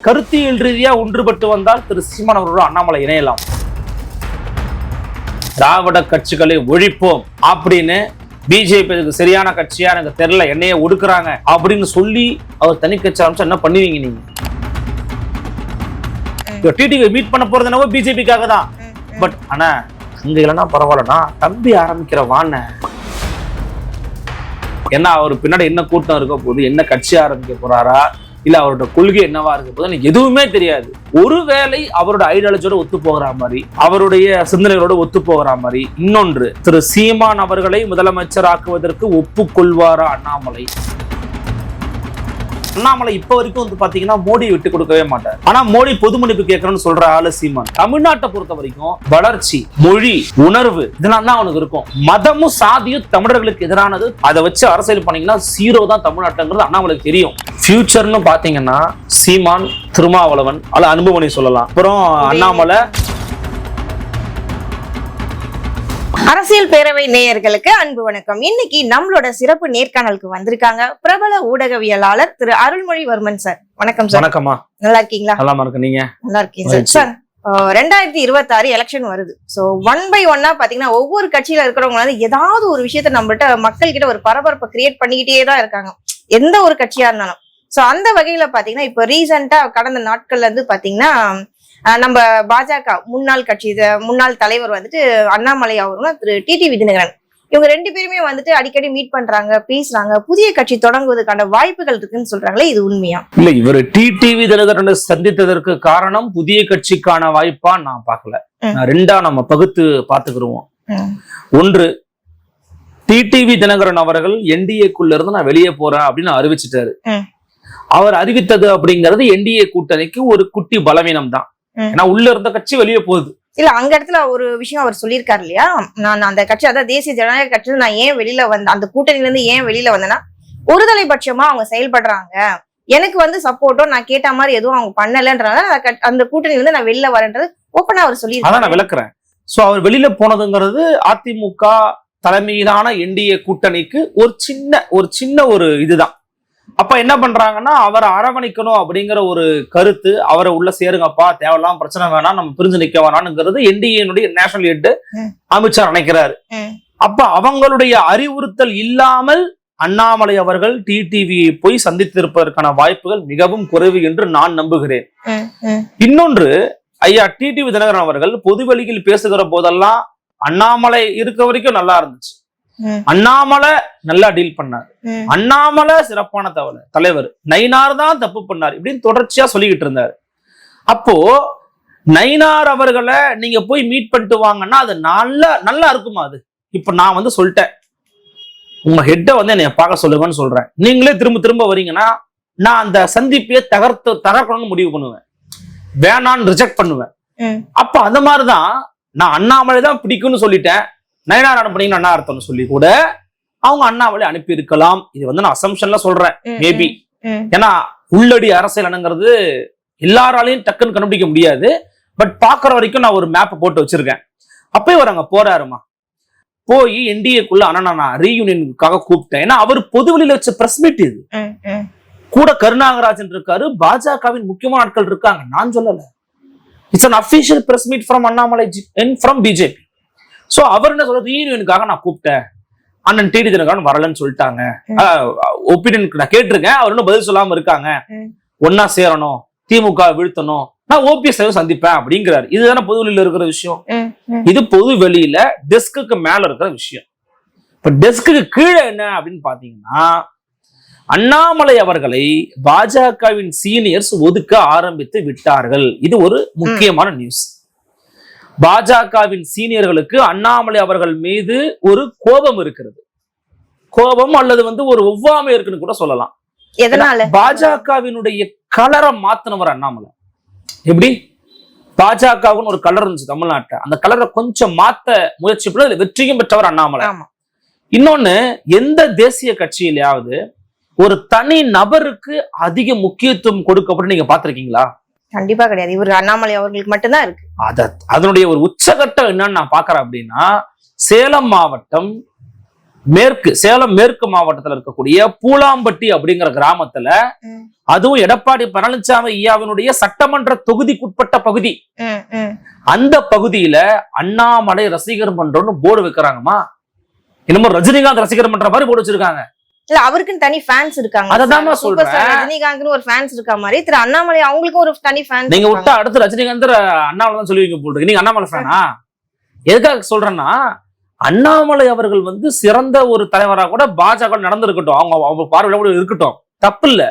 கருத்தியல் ரீதியா ஒன்றுபட்டு வந்தால் திரு சீமான் அவர்களோட அண்ணாமலை இணையலாம். திராவிட கட்சிகளை ஒழிப்போம் அப்படின்னு பிஜேபி இதுக்கு சரியான கட்சியா எனக்கு தெரியல என்னைய ஒடுக்குறாங்க அப்படின்னு சொல்லி அவர் தனி கட்சி ஆரம்பிச்சா என்ன பண்ணுவீங்க நீங்க? டிடிவி மீட் பண்ண போறது என்னவோ பிஜேபிக்காக தான். பட் ஆனா அங்க இல்லைன்னா பரவாயில்லண்ணா தம்பி ஆரம்பிக்கிற வான. ஏன்னா அவர் பின்னாடி என்ன கூட்டம் இருக்க போகுது என்ன கட்சி ஆரம்பிக்க போறாரா இல்ல அவரோட கொள்கை என்னவா இருக்க போது எனக்கு எதுவுமே தெரியாது. ஒருவேளை அவரோட ஐடியாலஜியோட ஒத்து போகிற மாதிரி அவருடைய சிந்தனைகளோட ஒத்து போகிற மாதிரி இன்னொன்று திரு சீமான் அவர்களை முதலமைச்சர் ஆக்குவதற்கு ஒப்புக்கொள்வாரா அண்ணாமலை? அண்ணாமலை இப்ப வரைக்கும் வந்து பாத்தீங்கன்னா மோடி விட்டு கொடுக்கவே மாட்டார். ஆனா மோடி பொது மன்னிப்பு கேட்கறேன்னு சொல்ற ஆளு சீமான். தமிழ்நாட்டை பொறுத்த வரைக்கும் வளர்ச்சி மொழி உணர்வு இதெல்லாம் தான் அவனுக்கு இருக்கும். மதமும் சாதியும் தமிழர்களுக்கு எதிரானது. அதை வச்சு அரசியல் பண்ணீங்கன்னா சீரோ தான் தமிழ்நாட்டுங்கிறது அண்ணாமலைக்கு தெரியும். ஃபியூச்சர்னு பாத்தீங்கன்னா சீமான் திருமாவளவன் அல்ல அனுபவனை சொல்லலாம். அப்புறம் அண்ணாமலை அரசியல் பேரவை நேயர்களுக்கு அன்பு வணக்கம். இன்னைக்கு நம்மளோட சிறப்பு நேர்காணலுக்கு வந்திருக்காங்க பிரபல ஊடகவியலாளர் திரு அருள்மொழிவர்மன் சார். வணக்கம் சார். வணக்கம்மா. நல்லா இருக்கீங்களா? நல்லாம இருக்கு நீங்க? நல்லா இருக்கீங்க சார். சார் ரெண்டாயிரத்தி இருபத்தி ஆறு எலெக்ஷன் வருது சோ ஒன் பை ஒன்னா பாத்தீங்கன்னா ஒவ்வொரு கட்சியில இருக்கிறவங்க வந்து ஏதாவது ஒரு விஷயத்த நம்மகிட்ட மக்கள் கிட்ட ஒரு பரபரப்பை கிரியேட் பண்ணிக்கிட்டே தான் இருக்காங்க. எந்த ஒரு கட்சியா இருந்தாலும். சோ அந்த வகையில பாத்தீங்கன்னா இப்ப ரீசெண்டா கடந்த நாட்கள்ல இருந்து பாத்தீங்கன்னா நம்ம பாஜக முன்னாள் கட்சி முன்னாள் தலைவர் வந்துட்டு அண்ணாமலை அவர்களும் திரு டிடி தினகரன் இவங்க ரெண்டு பேருமே வந்துட்டு அடிக்கடி மீட் பண்றாங்க பேசுறாங்க. புதிய கட்சி தொடங்குவதற்கான வாய்ப்புகள் இருக்குன்னு சொல்றாங்களே இது உண்மையா? இல்ல இவர் டிடிவி தினகரனை சந்தித்ததற்கு காரணம் புதிய கட்சிக்கான வாய்ப்பா நான் பார்க்கல. ரெண்டா நம்ம பகுத்து பார்த்துக்கிருவோம். ஒன்று டிடிவி தினகரன் அவர்கள் என்டிஏக்குள்ள இருந்து நான் வெளியே போறேன் அப்படின்னு அறிவிச்சிட்டாரு. அவர் அறிவித்தது அப்படிங்கிறது என்டிஏ கூட்டணிக்கு ஒரு குட்டி பலவீனம் தான். ஏன்னா உள்ள இருந்த கட்சி வெளியே போகுது. இல்ல அங்க இடத்துல ஒரு விஷயம் அவர் சொல்லியிருக்காரு இல்லையா? நான் அந்த கட்சி அதாவது தேசிய ஜனநாயக கட்சி நான் ஏன் வெளியில வந்த அந்த கூட்டணியில இருந்து ஏன் வெளியில வந்தேன்னா ஒருதலை பட்சமா அவங்க செயல்படுறாங்க. எனக்கு வந்து சப்போர்ட்டோ நான் கேட்ட மாதிரி எதுவும் அவங்க பண்ணலன்றதால அந்த கட்- அந்த கூட்டணியில இருந்து நான் வெளியில வரேன்றது ஓப்பனா அவர் அதான் நான் விளக்குறேன். சோ அவர் வெளியில போனதுங்கிறது அதிமுக தலைமையிலான என்டிஏ கூட்டணிக்கு ஒரு சின்ன ஒரு சின்ன ஒரு இதுதான். அப்ப என்ன பண்றாங்கன்னா அவரை அரவணைக்கணும் அப்படிங்கிற ஒரு கருத்து அவரை உள்ள சேருங்கப்பா தேவையில்லாம பிரச்சனை வேணாம் நம்ம பிரிஞ்சு நிக்க வேணாம்ங்கிறது என்டிஏனுடைய நேஷனல் ஹெட். அமித்ஷா நினைக்கிறாரு. அப்ப அவங்களுடைய அறிவுறுத்தல் இல்லாமல் அண்ணாமலை அவர்கள் டிடிவி போய் சந்தித்திருப்பதற்கான வாய்ப்புகள் மிகவும் குறைவு என்று நான் நம்புகிறேன் இன்னொன்று ஐயா டிடிவி தினகரன் அவர்கள் பொது வெளியில் பேசுகிற போதெல்லாம் அண்ணாமலை இருக்க வரைக்கும் நல்லா இருந்துச்சு அண்ணாமலை நல்லா டீல் பண்ணார். அண்ணாமலை சிறப்பான தவளை தலைவர் நயினார் தான் தப்பு பண்ணார் இப்படின்னு தொடர்ச்சியா சொல்லிக்கிட்டு இருந்தார். அப்போ நயினார் அவர்களை நீங்க போய் மீட் பண்ணிட்டு வாங்கன்னா அது நல்லா நல்லா இருக்குமா அது? இப்ப நான் வந்து சொல்லிட்டேன். உங்க ஹெட்டை வந்து என்னை பார்க்க சொல்லுங்கன்னு சொல்றேன். நீங்களே திரும்ப திரும்ப வரீங்கன்னா நான் அந்த சந்திப்பையே தகர்த்து தகர்க்கணும்னு முடிவு பண்ணுவேன். வேணான்னு ரிஜெக்ட் பண்ணுவேன். அப்ப அந்த மாதிரிதான் நான் அண்ணாமலை தான் பிடிக்கும்னு சொல்லிட்டேன். நயனார் அனுப்புனீங்கன்னு அண்ணா அர்த்தம்னு சொல்லி கூட அவங்க அண்ணாமலை அனுப்பி இருக்கலாம் இது வந்து நான் அசம்ஷன்ல சொல்றேன். மேபி ஏன்னா உள்ளடி அரசியல் என்னங்கிறது எல்லாராலையும் டக்குன்னு கண்டுபிடிக்க முடியாது. பட் பாக்குற வரைக்கும் நான் ஒரு மேப் போட்டு வச்சிருக்கேன். அப்போ இவர் அங்க போறாருமா? போய் என்டிஏக்குள்ள அண்ணா நான் ரீயூனியனுக்காக கூப்பிட்டேன். ஏன்னா அவர் பொது வெளியில வச்ச பிரஸ் மீட் இது. கூட கருணாகராஜன் இருக்காரு பாஜகவின் முக்கியமான ஆட்கள் இருக்காங்க. நான் சொல்லல. It's an official press meet from Annamalai from BJP so அவர் என்ன சொல்ற ரீயூனியனுக்காக நான் கூப்பிட்டேன். அண்ணன் டிடி தினகரன் வரலன்னு சொல்லிட்டாங்க. ஒப்பீனியனுக்கு நான் கேட்டிருக்கேன். அவர் இன்னும் பதில் சொல்லாம இருக்காங்க. ஒன்னா சேரணும். திமுக வீழ்த்தணும். நான் ஓபிஎஸ் சந்திப்பேன் அப்படிங்கிறாரு. இதுதானே பொது வெளியில இருக்கிற விஷயம். இது பொது வெளியில டெஸ்க்குக்கு மேல இருக்கிற விஷயம். இப்ப டெஸ்க்குக்கு கீழே என்ன அப்படின்னு பாத்தீங்கன்னா அண்ணாமலை அவர்களை பாஜகவின் சீனியர்ஸ் ஒதுக்க ஆரம்பித்து விட்டார்கள். இது ஒரு முக்கியமான நியூஸ் பாஜகவின் சீனியர்களுக்கு அண்ணாமலை அவர்கள் மீது ஒரு கோபம் இருக்கிறது. கோபம் அல்லது வந்து ஒரு ஒவ்வாமை இருக்குன்னு கூட சொல்லலாம். எதனால? பாஜகவினுடைய கலரை மாத்தினவர் அண்ணாமலை. எப்படி? பாஜகவுன்னு ஒரு கலர் இருந்துச்சு தமிழ்நாட்டை அந்த கலரை கொஞ்சம் மாத்த முயற்சி பண்ணி வெற்றியும் பெற்றவர் அண்ணாமலை. இன்னொன்னு எந்த தேசிய கட்சியிலாவது ஒரு தனி நபருக்கு அதிக முக்கியத்துவம் கொடுக்கப்பட்டு நீங்க பாத்திருக்கீங்களா கண்டிப்பா கிடையாது. இவர் அண்ணாமலை அவர்களுக்கு மட்டும்தான் இருக்கு. அத அதனுடைய ஒரு உச்சகட்டம் என்னன்னு நான் பாக்குறேன் அப்படின்னா சேலம் மாவட்டம் மேற்கு சேலம் மேற்கு மாவட்டத்துல இருக்கக்கூடிய பூலாம்பட்டி அப்படிங்கிற கிராமத்துல அதுவும் எடப்பாடி பழனிசாமி ஐயாவினுடைய சட்டமன்ற தொகுதிக்குட்பட்ட பகுதி. அந்த பகுதியில அண்ணாமலை ரசிகர் மன்றம்னு போர்டு வைக்கிறாங்கம்மா. என்னமோ ரஜினிகாந்த் ரசிகர் மன்ற மாதிரி போர்டு வச்சிருக்காங்க. இல்ல அவருக்குன்னு தனி ஃபேன்ஸ் இருக்காங்க. சார். Super star. ரஜினிகாந்த்னு ஒரு ஃபேன்ஸ் இருக்க மாதிரி. திரு அண்ணாமலை அவங்களுக்கும் ஒரு தனி ஃபேன்ஸ் நீங்க விட்டா அடுத்து ரஜினிகாந்த் அண்ணாமலை தான் சொல்லுவீங்க போல் இருக்கு. நீங்க அண்ணாமலை ஃபேனா எதுக்காக சொல்றேன்னா அண்ணாமலை அவர்கள் வந்து சிறந்த ஒரு தலைவரா கூட பாஜக நடந்திருக்கட்டும். அவங்க அவங்க பார்வையில கூட இருக்கட்டும். தப்பு இல்ல.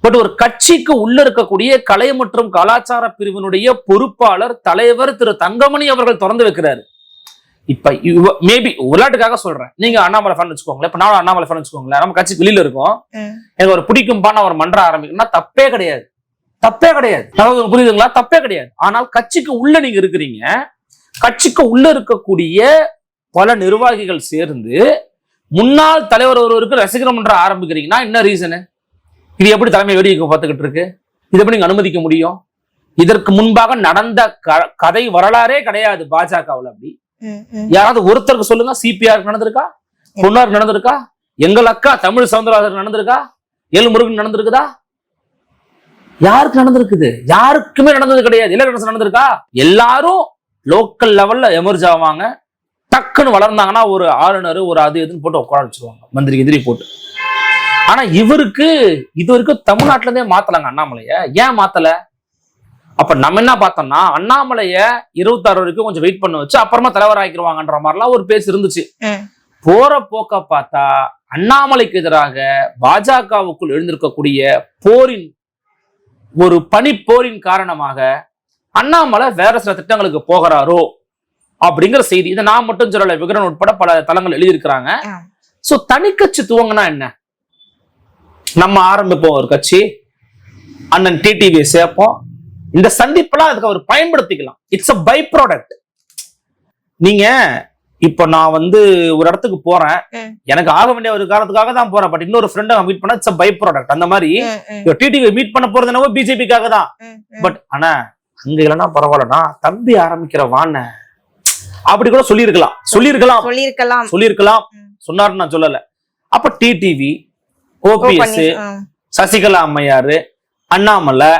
பட் ஒரு கட்சிக்கு உள்ள இருக்கக்கூடிய கலை மற்றும் கலாச்சார பிரிவினுடைய பொறுப்பாளர் தலைவர் திரு தங்கமணி அவர்கள் திறந்து வைக்கிறாரு. இப்ப மேபி விளையாட்டுக்காக சொல்றேன். நீங்க அண்ணாமலை ஃபேன் வச்சுக்கோங்களேன். இப்ப நானும் அண்ணாமலை ஃபேன் வச்சுக்கோங்களேன். நம்ம கட்சிக்கு வெளியில இருக்கோம். எனக்கு ஒரு பிடிக்கும்பான ஒரு மன்றம் ஆரம்பிக்கணும்னா தப்பே கிடையாது. தப்பே கிடையாது. அதாவது புரியுதுங்களா? தப்பே கிடையாது. ஆனால் கட்சிக்கு உள்ள நீங்க இருக்கிறீங்க. கட்சிக்கு உள்ள இருக்கக்கூடிய பல நிர்வாகிகள் சேர்ந்து முன்னாள் தலைவர் ஒருவருக்கு ரசிகர் மன்றம் ஆரம்பிக்கிறீங்கன்னா என்ன ரீசனு இது எப்படி தலைமை வேடிக்கை பார்த்துக்கிட்டு இருக்கு? இது எப்படி நீங்க அனுமதிக்க முடியும்? இதற்கு முன்பாக நடந்த கதை வரலாறே கிடையாது பாஜகவுல அப்படி. யாராவது ஒருத்தருக்கு சொல்லுங்க சிபிஆர் நடந்திருக்கா? பொன்னார் நடந்திருக்கா? எங்கள் அக்கா தமிழ் சவுந்தரராஜர் நடந்திருக்கா? எல் முருகன் நடந்திருக்குதா? யாருக்கு நடந்திருக்குது? யாருக்குமே நடந்தது கிடையாது. இலக்கணம் நடந்திருக்கா? எல்லாரும் லோக்கல் லெவல்ல எமர்ஜ் ஆவாங்க. டக்குன்னு வளர்ந்தாங்கன்னா ஒரு ஆளுநர் ஒரு அது இதுன்னு போட்டு உட்கார வச்சிருவாங்க. மந்திரி எதிரி போட்டு. ஆனா இவருக்கு இது வரைக்கும் தமிழ்நாட்டுல இருந்தே மாத்தலாங்க அண்ணாமலைய. ஏன் மாத்தல? அப்ப நம்ம என்ன பார்த்தோம்னா அண்ணாமலைய இருபத்தாறு வரைக்கும் கொஞ்சம் வெயிட் பண்ண வச்சு அப்புறமா தலைவர் ஆக்கிடுவாங்கன்ற மாதிரிலாம் ஒரு பேச்சு இருந்துச்சு. போற போக்க பார்த்தா அண்ணாமலைக்கு எதிராக பாஜகவுக்குள் எழுந்திருக்கக்கூடிய போரின் ஒரு பனிப்போரின் காரணமாக அண்ணாமலை வேற சில திட்டங்களுக்கு போகிறாரோ அப்படிங்கிற செய்தி. இதை நான் மட்டும் சொல்லல விகடன் உட்பட பல தளங்கள் எழுதியிருக்கிறாங்க. சோ தனிக்கட்சி துவங்கினா என்ன? நம்ம ஆரம்பிப்போம் ஒரு கட்சி அண்ணன் டிடிவி சேர்ப்போம். இந்த சந்திப்பெல்லாம் அதுக்கு அவர் பயன்படுத்திக்கலாம். இட்ஸ் அ பை ப்ராடக்ட் நீங்க இப்ப நான் வந்து ஒரு இடத்துக்கு போறேன். எனக்கு ஆக வேண்டிய ஒரு காரணத்துக்காக தான் போறேன். பட் இன்னொரு ஃப்ரெண்டை மீட் பண்ணா இட்ஸ் பை ப்ராடக்ட் அந்த மாதிரி டிடிவி மீட் பண்ண போறது என்னவோ பிஜேபிக்காக தான். பட் ஆனா அங்க இல்லைன்னா பரவாயில்லண்ணா தம்பி ஆரம்பிக்கிற வான. அப்படி கூட சொல்லியிருக்கலாம். சொல்லியிருக்கலாம். சொல்லியிருக்கலாம். சொல்லியிருக்கலாம். சொன்னாருன்னு நான் சொல்லல. அப்ப டிடிவி ஓபிஎஸ். சசிகலா அம்மையாரு அண்ணாமலை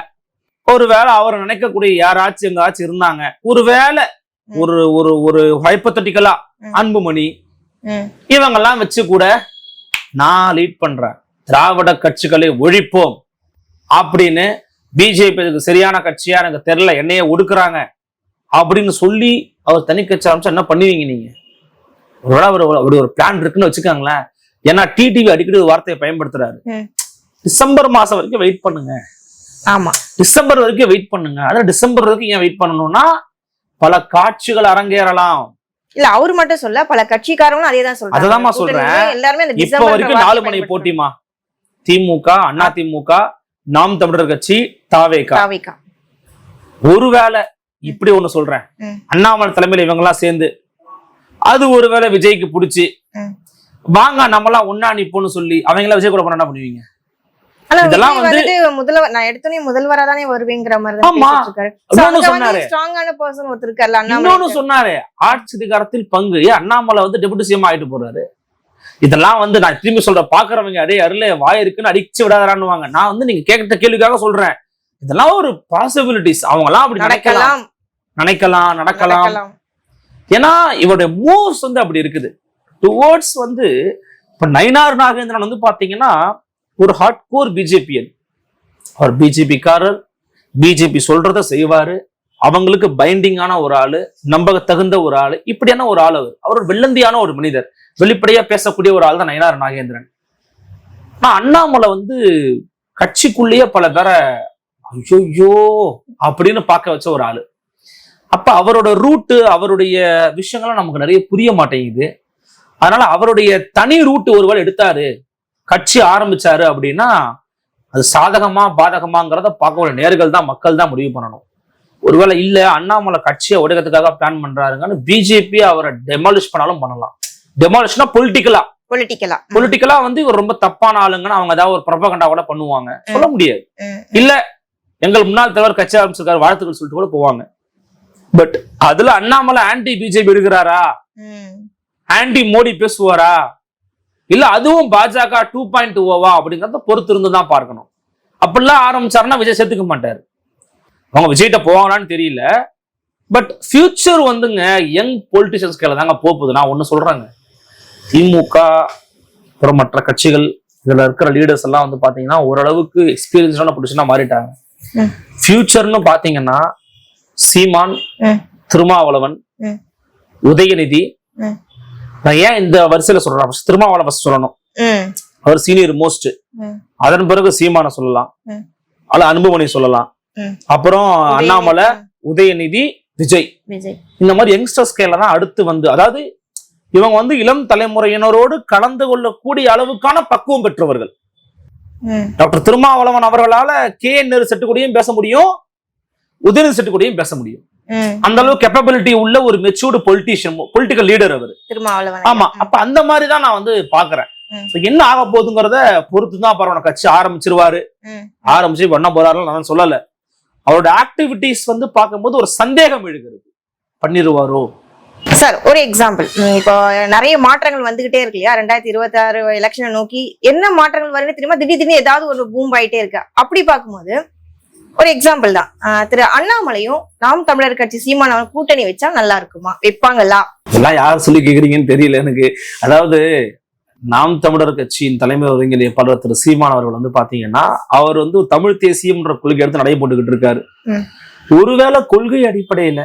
ஒருவேளை அவர் நினைக்கக்கூடிய யாராச்சும் எங்காச்சும் இருந்தாங்க ஒருவேளை. ஒரு ஒரு ஒரு ஹைப்பத்தட்டிக்கலா. அன்புமணி. இவங்கெல்லாம் வச்சு கூட நான் லீட் பண்றேன் திராவிட கட்சிகளை ஒழிப்போம் அப்படின்னு பிஜேபி இதுக்கு சரியான கட்சியா எனக்கு தெரியல என்னைய ஒடுக்குறாங்க அப்படின்னு சொல்லி அவர் தனி கட்சி ஆரம்பிச்சா என்ன பண்ணுவீங்க நீங்க ஒருவேளை ஒரு- அப்படி ஒரு பிளான் இருக்குன்னு வச்சுக்கோங்களேன் ஏன்னா டிடிவி அடிக்கடி ஒரு வார்த்தையை பயன்படுத்துறாரு. டிசம்பர் மாசம் வரைக்கும் வெயிட் பண்ணுங்க ஆமா. டிசம்பர் வரைக்கும் வெயிட் பண்ணுங்க. அதான் டிசம்பர் வரைக்கும் ஏன் வெயிட் பண்ணணும்னா பல காட்சிகள் அரங்கேறலாம். இல்ல அவரு மட்டும் சொல்ல பல கட்சிக்காரங்களும் அதே தான் சொல்றாங்க. கூட்டணியில சொல்றேன். எல்லாருமே இப்ப வரைக்கும் நாலு மணி போட்டிமா திமுக அண்ணா திமுக நாம் தமிழர் கட்சி தாவேகா. ஒருவேளை இப்படி ஒண்ணு சொல்றேன். அண்ணாமலை தலைமையில இவங்க எல்லாம் சேர்ந்து அது ஒருவேளை விஜய்க்கு பிடிச்சி. வாங்க நம்மலாம் ஒன்னா நிப்போம்னு சொல்லி அவங்க எல்லாம் விஜய் கூட போனா என்ன பண்ணுவீங்க இதெல்லாம் வந்துட்டு முதல்வர் நான் எடுத்தோடனே முதல்வரா தானே வருவேங்கிற மாதிரி வந்து சொன்னாரு. சொன்னாரு ஆட்சி அதிகாரத்தில் பங்கு. அண்ணாமலை வந்து டெபுட்டி சிஎம் ஆயிட்டு போறாரு. இதெல்லாம் வந்து நான் திரும்பி சொல்ற பாக்குறவங்க அடே அருளே வாய் இருக்குன்னு அடிச்சு விடாதான்னு நான் வந்து நீங்க கேட்ட கேள்விக்காக சொல்றேன். இதெல்லாம் ஒரு பாசிபிலிட்டிஸ் அவங்க எல்லாம் அப்படி நினைக்கலாம். நடக்கலாம். நினைக்கலாம் நடக்கலாம். நடக்கலாம். ஏன்னா இவருடைய மூவ்ஸ் வந்து அப்படி இருக்குது. டுவோர்ட்ஸ் வந்து இப்ப நயினார் நாகேந்திரன் வந்து பாத்தீங்கன்னா ஒரு ஹார்ட் கோர் பிஜேபியன் அவர் பிஜேபிக்காரர் பிஜேபி சொல்றத செய்வாரு. அவங்களுக்கு பைண்டிங்கான ஒரு ஆளு நம்பக தகுந்த ஒரு ஆளு இப்படியான ஒரு ஆள் அவர். அவர் வெள்ளந்தியான ஒரு மனிதர். வெளிப்படையா பேசக்கூடிய ஒரு ஆள் தான் நயனார் நாகேந்திரன். ஆனா அண்ணாமலை வந்து கட்சிக்குள்ளேயே பல பேரை ஐயோ அப்படின்னு பார்க்க வச்ச ஒரு ஆளு. அப்ப அவரோட ரூட்டு அவருடைய விஷயங்கள்லாம் நமக்கு நிறைய புரிய மாட்டேங்குது. அதனால அவருடைய தனி ரூட்டு ஒருவேளை எடுத்தாரு கட்சி ஆரம்பிச்சாரு அப்படின்னா அது சாதகமா பாதகமாங்கிறத பார்க்க நேர்கள் தான் மக்கள் தான் முடிவு பண்ணணும். ஒருவேளை இல்ல அண்ணாமலை கட்சியை உடைக்கிறதுக்காக பிளான் பண்றாருங்கன்னு பிஜேபி அவரை டெமாலிஷ் பண்ணாலும் பண்ணலாம். டெமாலிஷ்னா பொலிட்டிக்கலா பொலிட்டிக்கலா பொலிட்டிக்கலா வந்து இவர் ரொம்ப தப்பான ஆளுங்கன்னு அவங்க ஏதாவது ஒரு ப்ரொபகண்டா கூட பண்ணுவாங்க. சொல்ல முடியாது. இல்ல எங்கள் முன்னாள் தலைவர் கட்சி ஆரம்பிச்சிருக்காரு வாழ்த்துக்கள் சொல்லிட்டு கூட போவாங்க. பட் அதுல அண்ணாமலை ஆன்டி பிஜேபி எடுக்கிறாரா? ஆன்டி மோடி பேசுவாரா? இல்ல அதுவும் பாஜக டூ பாயிண்ட் ஓவா அப்படிங்கறத பொறுத்து இருந்து தான் பார்க்கணும். அப்படிலாம் ஆரம்பிச்சாருன்னா விஜய் சேர்த்துக்க மாட்டாரு. அவங்க விஜய்கிட்ட போவாங்களான்னு தெரியல. பட் ஃபியூச்சர் வந்துங்க யங் பொலிட்டிஷியன்ஸ் கையில தாங்க போகுது. நான் ஒண்ணு சொல்றேங்க. திமுக அப்புறம் மற்ற கட்சிகள் இதுல இருக்கிற லீடர்ஸ் எல்லாம் வந்து பாத்தீங்கன்னா ஓரளவுக்கு எக்ஸ்பீரியன்ஸான பொலிட்டிஷனா மாறிட்டாங்க. ஃபியூச்சர்னு பாத்தீங்கன்னா சீமான் திருமாவளவன் உதயநிதி நான் ஏன் இந்த வரிசையில சொல்றேன் first சொல்லணும். அவர் சீனியர் மோஸ்ட் அதன் பிறகு சீமான சொல்லலாம். அல்ல அன்புமணி சொல்லலாம். அப்புறம் அண்ணாமலை உதயநிதி. விஜய். இந்த மாதிரி யங்ஸ்டர்ஸ் கையில தான் அடுத்து வந்து அதாவது இவங்க வந்து இளம் தலைமுறையினரோடு கலந்து கொள்ளக்கூடிய அளவுக்கான பக்குவம் பெற்றவர்கள். டாக்டர் திருமாவளவன் அவர்களால கே என் நேரு செட்டு கூடயும் பேச முடியும் உதயநிதி செட்டு கூடயும் பேச முடியும். அந்த அளவு கெப்பபிலிட்டி உள்ள ஒரு மெச்சூர்டு பொலிட்டீஷியன் பொலிட்டிக்கல் லீடர் அவர். ஆமா அப்ப அந்த மாதிரி தான் நான் வந்து பாக்குறேன் என்ன ஆக போகுதுங்கிறத பொறுத்து தான் பரவாயில்ல கட்சி ஆரம்பிச்சிருவாரு. ஆரம்பிச்சு பண்ண போறாரு நான் சொல்லல. அவரோட ஆக்டிவிட்டிஸ் வந்து பார்க்கும்போது ஒரு சந்தேகம் எழுகிறது. பண்ணிருவாரோ? சார் ஒரு எக்ஸாம்பிள் இப்போ நிறைய மாற்றங்கள் வந்துகிட்டே இருக்கு இல்லையா? ரெண்டாயிரத்தி இருபத்தி ஆறு எலெக்ஷனை நோக்கி என்ன மாற்றங்கள் வருதுன்னு தெரியுமா? திடீர் திடீர்னு ஏதாவது ஒரு பூம் ஆயிட்டே இருக்கு. அப்படி பார்க்கும்போது ஒரு எக்ஸாம்பிள் தான். திரு அண்ணாமலையும் நாம் தமிழர் கட்சி சீமானவன் கூட்டணி வச்சா நல்லா இருக்குமா? வைப்பாங்களா? இதெல்லாம் யார் சொல்லி கேக்குறீங்கன்னு தெரியல எனக்கு. அதாவது நாம் தமிழர் கட்சியின் தலைமை ஒருங்கிணைப்பாளர் திரு சீமான் அவர்கள் வந்து பாத்தீங்கன்னா அவர் வந்து தமிழ் தேசியம்ன்ற கொள்கை எடுத்து நடை போட்டுக்கிட்டு இருக்காரு. ஒருவேளை கொள்கை அடிப்படையில.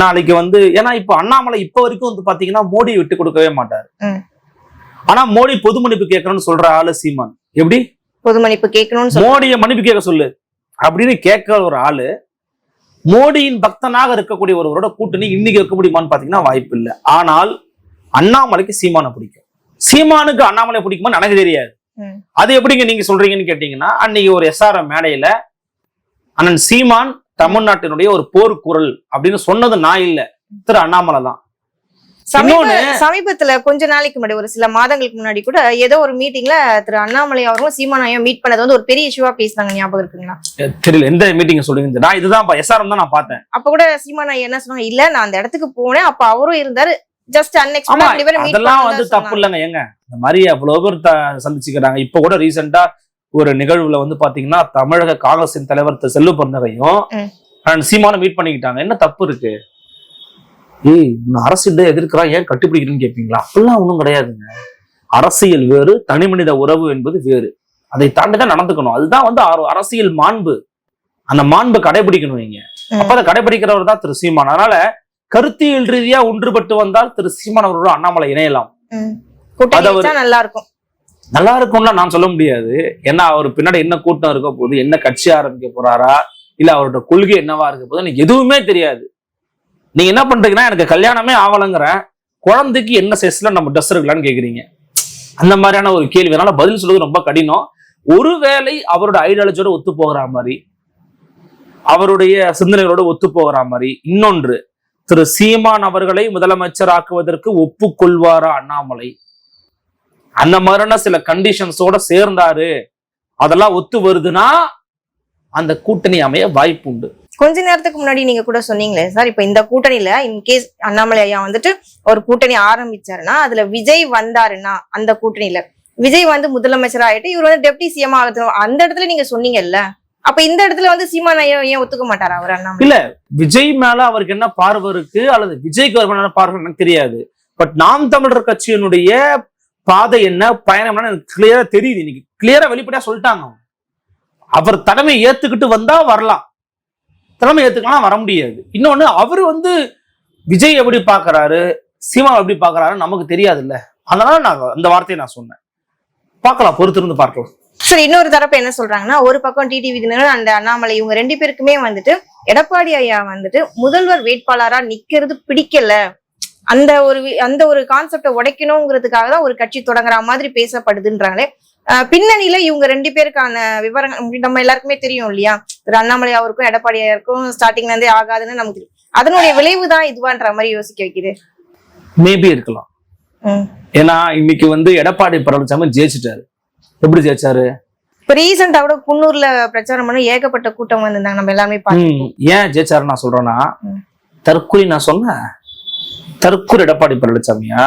நாளைக்கு வந்து ஏன்னா இப்ப அண்ணாமலை இப்ப வரைக்கும் வந்து பாத்தீங்கன்னா மோடியை விட்டு கொடுக்கவே மாட்டாரு. ஆனா மோடி பொது மன்னிப்பு கேட்கணும்னு சொல்ற ஆளு சீமான். எப்படி? பொது மன்னிப்பு கேட்கணும்னு மோடியை மன்னிப்பு கேட்க சொல்லு. அப்படின்னு கேட்கிற ஒரு ஆளு மோடியின் பக்தனாக இருக்கக்கூடிய ஒருவரோட கூட்டணி இன்னைக்கு வைக்க முடியுமான்னு பாத்தீங்கன்னா வாய்ப்பு இல்லை. ஆனால் அண்ணாமலைக்கு சீமானை பிடிக்கும். சீமானுக்கு அண்ணாமலை பிடிக்குமான்னு எனக்கு தெரியாது. அது எப்படிங்க நீங்க சொல்றீங்கன்னு கேட்டீங்கன்னா அன்னைக்கு ஒரு எஸ்ஆர்எம் மேடையில அண்ணன் சீமான் தமிழ்நாட்டினுடைய ஒரு போர்க்குரல் அப்படின்னு சொன்னது நான் இல்ல. திரு அண்ணாமலை தான் சமீபத்துல கொஞ்ச நாளைக்கு முன்னாடி ஒரு சில மாதங்களுக்கு முன்னாடி கூட ஏதோ ஒரு மீட்டிங்ல திரு அண்ணாமலை அவர்களும் சீமானையும் மீட் பண்ணது வந்து ஒரு பெரிய இஷ்யூவா பேசினாங்க ஞாபகம் இருக்குங்களா? தெரியல. எந்த மீட்டிங் சொல்றீங்க நான் இதுதான் எஸ்ஆர்எம் தான் நான் பார்த்தேன். அப்ப கூட சீமானா என்ன சொன்னாங்க? இல்ல நான் அந்த இடத்துக்கு போனேன். அப்ப அவரும் இருந்தாரு. ஜஸ்ட் அன்எக்ஸ்பெக்டட் அதெல்லாம் வந்து தப்பு இல்லைங்க ஏங்க. இந்த மாதிரி அவ்வளவு பேர் சந்திச்சுக்கிறாங்க. இப்ப கூட ரீசெண்டா ஒரு நிகழ்வுல வந்து பாத்தீங்கன்னா தமிழக காங்கிரசின் தலைவர் திரு செல்வ பிறந்தகையும் சீமானும் மீட் பண்ணிக்கிட்டாங்க. என்ன தப்பு இருக்கு? ஏய் நான் அரசியல் எதிர்க்கிறான் ஏன் கட்டுப்பிடிக்கிறேன்னு கேட்பீங்களா அப்படிலாம் ஒண்ணும் கிடையாதுங்க. அரசியல் வேறு தனி மனித உறவு என்பது வேறு. அதை தாண்டி தான் நடந்துக்கணும். அதுதான் வந்து அர- அரசியல் மாண்பு. அந்த மாண்பு கடைபிடிக்கணும் நீங்க. அப்ப அதை கடைபிடிக்கிறவர் தான் திரு சீமான். அதனால கருத்தியல் ரீதியா ஒன்றுபட்டு வந்தால் திரு சீமான் அவரோட அண்ணாமலை இணையலாம். நல்லா இருக்கும் நல்லா இருக்கும்லாம் நான் சொல்ல முடியாது. ஏன்னா அவர் பின்னாடி என்ன கூட்டம் இருக்க போகுது என்ன கட்சி ஆரம்பிக்க போறாரா இல்ல அவரோட கொள்கை என்னவா இருக்க போகுது எனக்கு எதுவுமே தெரியாது. நீங்க என்ன பண்றீங்கன்னா எனக்கு கல்யாணமே ஆகலைங்கிற குழந்தைக்கு என்ன சைஸ்ல நம்ம ட்ரெஸ் இருக்கலாம்னு கேக்குறீங்க. அந்த மாதிரியான ஒரு கேள்வி. அதனால பதில் சொல்றது ரொம்ப கடினம். ஒருவேளை அவரோட ஐடியாலஜியோட ஒத்து போகிற மாதிரி அவருடைய சிந்தனைகளோட ஒத்து போகிற மாதிரி இன்னொன்று திரு சீமான் அவர்களை முதலமைச்சராக்குவதற்கு ஒப்புக்கொள்வாரா அண்ணாமலை? அந்த மாதிரியான சில கண்டிஷன்ஸோட சேர்ந்தாரு. அதெல்லாம் ஒத்து வருதுன்னா அந்த கூட்டணி அமைய வாய்ப்பு உண்டு கொஞ்ச நேரத்துக்கு முன்னாடி நீங்க கூட சொன்னீங்களே சார் இப்ப இந்த கூட்டணியில இன்கேஸ் அண்ணாமலை ஐயா வந்துட்டு ஒரு கூட்டணி ஆரம்பிச்சாருன்னா அதுல விஜய் வந்தாருன்னா அந்த கூட்டணியில விஜய் வந்து முதலமைச்சர் ஆயிட்டு இவர் வந்து டெப்டி சிஎம் ஆகுது அந்த இடத்துல நீங்க சொன்னீங்கல்ல அப்ப இந்த இடத்துல வந்து சீமான் ஐயா ஏன் ஒத்துக்க மாட்டாரா அவர் அண்ணா இல்ல விஜய் மேல அவருக்கு என்ன பார்வை இருக்கு அல்லது விஜய்க்கு அவர் என்ன பார்வை எனக்கு தெரியாது. பட் நாம் தமிழர் கட்சியினுடைய பாதை என்ன பயணம் என்ன எனக்கு கிளியரா தெரியுது. இன்னைக்கு கிளியரா வெளிப்படையா சொல்லிட்டாங்க அவர் தலைமை ஏத்துக்கிட்டு வந்தா வரலாம். தலைமை ஏத்துக்கலாம் வர முடியாது. இன்னொன்னு அவர் வந்து விஜய் எப்படி பாக்குறாரு சிவா எப்படி பார்க்குறாரு நமக்கு தெரியாது இல்ல அதனால நான் அந்த வார்த்தையை நான் சொன்னேன். பார்க்கலாம் பொறுத்திருந்து பார்க்கலாம். சரி இன்னொரு தரப்பு என்ன சொல்றாங்கன்னா ஒரு பக்கம் டிடிவி தினகரன் அந்த அண்ணாமலை இவங்க ரெண்டு பேருக்குமே வந்துட்டு எடப்பாடி ஐயா வந்துட்டு முதல்வர் வேட்பாளரா நிக்கிறது பிடிக்கல. அந்த ஒரு வி- அந்த ஒரு கான்செப்டை உடைக்கணுங்கிறதுக்காக தான் ஒரு கட்சி தொடங்குற மாதிரி பேசப்படுதுன்றாங்களே பின்னணியில இவங்க ரெண்டு பேருக்கான விவரங்கள் நம்ம எல்லாருக்குமே தெரியும் இல்லையா? திரு அண்ணாமலை அவருக்கும் எடப்பாடி ஐயாருக்கும் ஸ்டார்டிங்ல இருந்தே ஆகாதுன்னு நமக்கு அதனுடைய விளைவு தான் இதுவான்ற மாதிரி யோசிக்க வைக்குது. மேபி இருக்கலாம். ஏன்னா இன்னைக்கு வந்து எடப்பாடி பழனிசாமி ஜெயிச்சிட்டாரு. எப்படி ஜெயிச்சாரு? இப்ப ரீசெண்டா கூட குன்னூர்ல பிரச்சாரம் பண்ண ஏகப்பட்ட கூட்டம் வந்திருந்தாங்க நம்ம எல்லாமே ஏன் ஜெயிச்சாரு நான் சொல்றேன்னா ம். தற்கொலை நான் சொன்னேன். தற்கொலை எடப்பாடி பழனிசாமியா?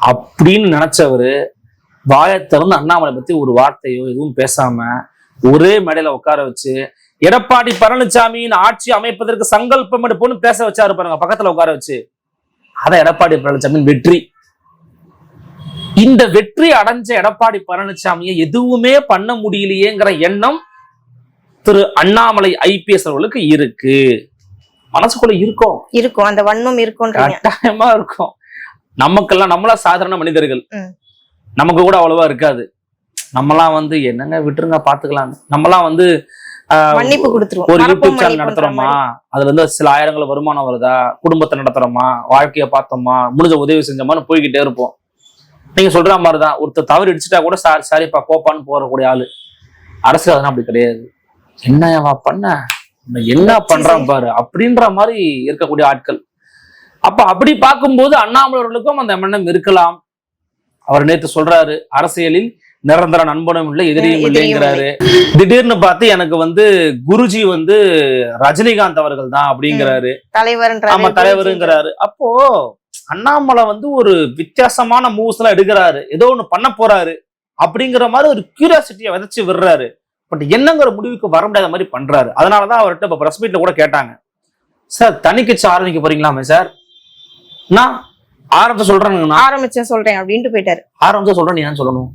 அப்படின்னு நினைச்சவரு வாயை திறந்து அண்ணாமலை பத்தி ஒரு வார்த்தையோ எதுவும் பேசாம ஒரே மேடையில உட்கார வச்சு எடப்பாடி பழனிசாமியின் ஆட்சி அமைப்பதற்கு சங்கல்பம் எடுப்போம்னு பேச வச்சாரு பாருங்க பக்கத்துல உட்கார வச்சு. அதான் எடப்பாடி பழனிசாமியின் வெற்றி. இந்த வெற்றி அடைஞ்ச எடப்பாடி பழனிசாமியை எதுவுமே பண்ண முடியலையேங்கிற எண்ணம் திரு அண்ணாமலை ஐபிஎஸ் அவர்களுக்கு இருக்கு. மனசுக்குள்ள இருக்கும். இருக்கும் அந்த வன்மம் இருக்கும்ன்றீங்க. கட்டாயமா இருக்கும். நமக்கெல்லாம் நம்மளா சாதாரண மனிதர்கள். நமக்கு கூட அவ்வளவா இருக்காது. நம்மலாம் வந்து என்னங்க விட்டுருங்க பாத்துக்கலாம் நம்மலாம் வந்து மன்னிப்பு கொடுத்துருவோம். ஒரு யூடியூப் சேனல் நடத்துறோமா. அதுல இருந்து சில ஆயிரங்கள் வருமானம் வருதா? குடும்பத்தை நடத்துறோமா? வாழ்க்கைய பார்த்தோமா? முடிஞ்ச உதவி செஞ்சோமான்னு போய்கிட்டே இருப்போம். நீங்க சொல்ற மாதிரிதான். ஒருத்தர் தவறு இடிச்சிட்டா கூட சாரி சாரிப்பா கோப்பான்னு போறக்கூடிய ஆளு. அரசியல் அதெல்லாம் அப்படி கிடையாது. என்னவா பண்ண என்ன? பண்றான் பாரு. அப்படின்ற மாதிரி இருக்கக்கூடிய ஆட்கள். அப்ப அப்படி பார்க்கும்போது அண்ணாமலை அவர்களுக்கும் அந்த எண்ணம் இருக்கலாம். அவர் நேத்து சொல்றாரு அரசியலில் நிரந்தர நண்பனும் இல்லை எதிரியும் இல்லைங்கிறாரு. திடீர்னு பார்த்து எனக்கு வந்து குருஜி வந்து ரஜினிகாந்த் அவர்கள் தான் அப்படிங்கிறாரு. தலைவர்ன்ற ஆமா தலைவருங்கிறாரு. அப்போ அண்ணாமலை வந்து ஒரு வித்தியாசமான மூவ்ஸ் எல்லாம் எடுக்கிறாரு. ஏதோ ஒண்ணு பண்ண போறாரு அப்படிங்கிற மாதிரி ஒரு கியூரியாசிட்டியை விதைச்சு விடுறாரு. பட் என்னங்கிற முடிவுக்கு வர முடியாத மாதிரி பண்றாரு. அதனாலதான் அவர்கிட்ட இப்ப பிரஸ் மீட்ல கூட கேட்டாங்க. சார் தனி கட்சி ஆரம்பிக்க போறீங்களாமே சார்? நான் ஆரம்பிச்சு சொல்றேன் ஆரம்பிச்சேன் சொல்றேன் அப்படின்ட்டு போயிட்டாரு. ஆரம்பிச்சு சொல்றேன் நீ சொல்லணும்?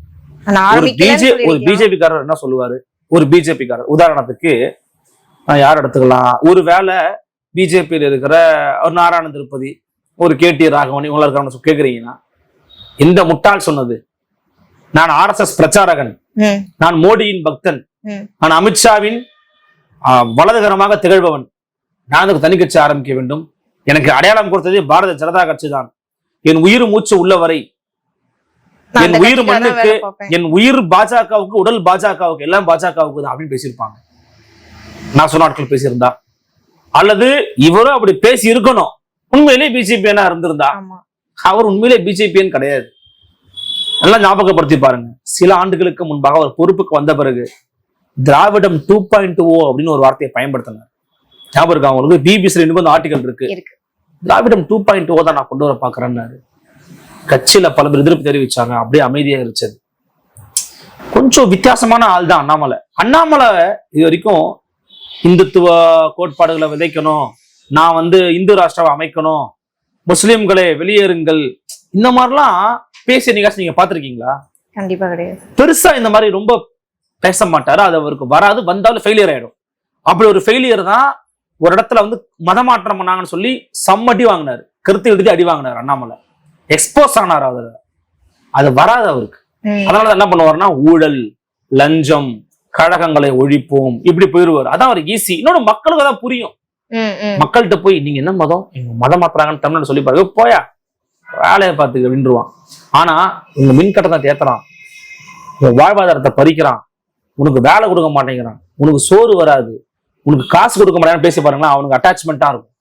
ஒரு பிஜே ஒரு ஆரம்பிக்கல பிஜேபி காரர் என்ன சொல்லுவாரு? ஒரு பிஜேபி காரர். உதாரணத்துக்கு நான் யார் எடுத்துக்கலாம்? ஒரு வேளை பிஜேபியில் இருக்கிற ஒரு நாராயண திருப்பதி ஒரு கேடி ராகவன் இவங்கள இருக்காங்க கேக்குறீங்கன்னா இந்த முட்டாள் சொன்னது நான் ஆர்எஸ்எஸ் பிரச்சாரகன் நான் மோடியின் பக்தன். நான் அமித்ஷாவின் வலதுகரமாக திகழ்பவன். நான் அதுக்கு தனி கட்சி ஆரம்பிக்க வேண்டும். எனக்கு அடையாளம் கொடுத்ததே பாரத ஜனதா கட்சி தான் என் உயிர் மூச்சு உள்ளவரை என் அந்த உயிர் மண்ணுக்கு. என் உயிர் பாஜகவுக்கு உடல் பாஜகவுக்கு எல்லாம் பாஜகவுக்கு தான் அப்படின்னு பேசியிருப்பாங்க. நான் சொன்ன நாட்கள் பேசியிருந்தா. அல்லது இவரும் அப்படி பேசி இருக்கணும். உண்மையிலே பிஜேபியனா இருந்திருந்தா. அவர் உண்மையிலே பிஜேபியன் கிடையாது. நல்லா ஞாபகப்படுத்தி பாருங்க. சில ஆண்டுகளுக்கு முன்பாக அவர் பொறுப்புக்கு வந்த பிறகு திராவிடம் டூ பாயிண்ட் ஓ அப்படின்னு ஒரு வார்த்தையை பயன்படுத்தினார். ஞாபகம் இருக்கா அவங்களுக்கு பிபிசில இன்னும் வந்து ஆர்டிகல் இருக்கு. திராவிடம் டூ பாயிண்ட் ஓ தான் நான் கொண்டு வர பாக்குறேன்னாரு கட்சியில பல பேர் எதிர்ப்பு தெரிவிச்சாங்க. அப்படியே அமைதியா இருந்துச்சு. கொஞ்சம் வித்தியாசமான ஆள் தான் அண்ணாமலை. அண்ணாமலை இது வரைக்கும் இந்துத்துவ கோட்பாடுகளை விதைக்கணும். நான் வந்து இந்து ராஷ்டிராவை அமைக்கணும். முஸ்லிம்களே வெளியேறுங்கள். இந்த மாதிரிலாம் பேசிய நிகழ்ச்சி நீங்க பாத்திருக்கீங்களா கண்டிப்பா கிடையாது. பெருசா இந்த மாதிரி ரொம்ப பேச மாட்டாரு. அது அவருக்கு வராது. வந்தாலும் ஃபெயிலியர் ஆயிடும். அப்படி ஒரு ஃபெயிலியர் தான் ஒரு இடத்துல வந்து மதமாற்றம் பண்ணாங்கன்னு சொல்லி சம்மடி வாங்கினாரு. கருத்து எழுதி அடி வாங்கினார் அண்ணாமலை. எக்ஸ்போஸ் ஆனார் அவர். அது வராது அவருக்கு. அதனால என்ன பண்ணுவாருன்னா ஊழல் லஞ்சம் கழகங்களை ஒழிப்போம் இப்படி போயிருவார். அதான் அவருக்கு ஈஸி இன்னொன்று மக்களுக்கு அதான் புரியும். மக்கள்கிட்ட போய் நீங்க என்ன மதம்? எங்க மதம் மாத்துறாங்கன்னு தமிழ்நாடு சொல்லி பாருங்க. போயா? வேலையை பார்த்துக்க வின்றுவான் ஆனா உங்க மின் கட்டணத்தை ஏத்துறான். உங்க வாழ்வாதாரத்தை பறிக்கிறான். உனக்கு வேலை கொடுக்க மாட்டேங்கிறான். உனக்கு சோறு வராது. உனக்கு காசு கொடுக்க மாட்டேன்னு பேசி பாருங்களேன் அவனுக்கு அட்டாச்மெண்டா இருக்கும்.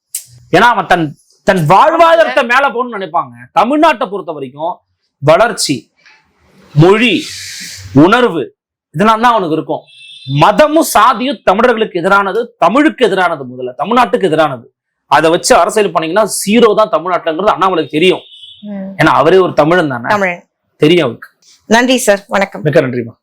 ஏன்னா அவன் தன் தன் வாழ்வாதாரத்தை மேல போகணும்னு நினைப்பாங்க. தமிழ்நாட்டை பொறுத்த வரைக்கும் வளர்ச்சி மொழி உணர்வு இதெல்லாம் தான் அவனுக்கு இருக்கும். மதமும் சாதியும் தமிழர்களுக்கு எதிரானது தமிழுக்கு எதிரானது முதல்ல தமிழ்நாட்டுக்கு எதிரானது. அதை வச்சு அரசியல் பண்ணீங்கன்னா ஜீரோ தான் தமிழ்நாட்டுலங்கிறது அண்ணாமலைக்கு தெரியும். ஏன்னா அவரே ஒரு தமிழன் தானே? தெரியும் அவருக்கு. நன்றி சார். வணக்கம். மிக்க நன்றிமா